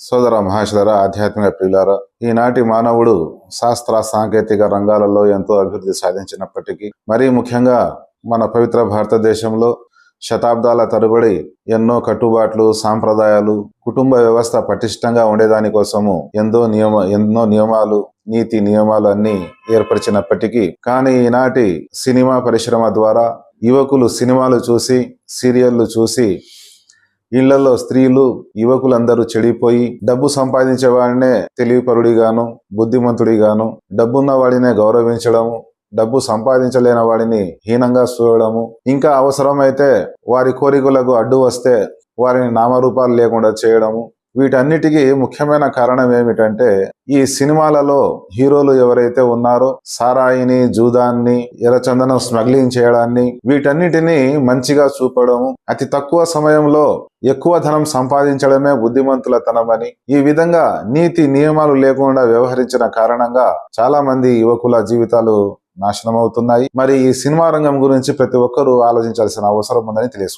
సోదర మహాశుధర ఆధ్యాత్మిక ప్రియులారా ఈనాటి మానవుడు శాస్త్ర సాంకేతిక రంగాలలో ఎంతో అభివృద్ధి సాధించినప్పటికీ మరీ ముఖ్యంగా మన పవిత్ర భారతదేశంలో శతాబ్దాల తరబడి ఎన్నో కట్టుబాట్లు సాంప్రదాయాలు కుటుంబ వ్యవస్థ పటిష్టంగా ఉండేదాని కోసము ఎంతో నియమ ఎన్నో నియమాలు నీతి నియమాలు అన్ని ఏర్పరిచినప్పటికీ కానీ ఈనాటి సినిమా పరిశ్రమ ద్వారా యువకులు సినిమాలు చూసి సీరియళ్ళు చూసి ఇళ్ళలో స్త్రీలు యువకులందరూ చెడిపోయి డబ్బు సంపాదించే వాడినే తెలివిపరుడిగాను బుద్ధిమంతుడిగాను డబ్బున్న వాడినే గౌరవించడము డబ్బు సంపాదించలేని వాడిని హీనంగా చూడడము. ఇంకా అవసరమైతే వారి కోరికలకు అడ్డు వస్తే వారిని నామరూపాలు లేకుండా చేయడము. వీటన్నిటికీ ముఖ్యమైన కారణం ఏమిటంటే ఈ సినిమాలలో హీరోలు ఎవరైతే ఉన్నారో సారాయిని జూదాన్ని ఎర్రచందనం స్మగ్లింగ్ చేయడాన్ని వీటన్నిటిని మంచిగా చూపడము అతి తక్కువ సమయంలో ఎక్కువ ధనం సంపాదించడమే బుద్ధిమంతుల తనమని ఈ విధంగా నీతి నియమాలు లేకుండా వ్యవహరించిన కారణంగా చాలా మంది యువకుల జీవితాలు నాశనం అవుతున్నాయి మరి ఈ సినిమా రంగం గురించి ప్రతి ఒక్కరూ ఆలోచించాల్సిన అవసరం ఉందని తెలుసు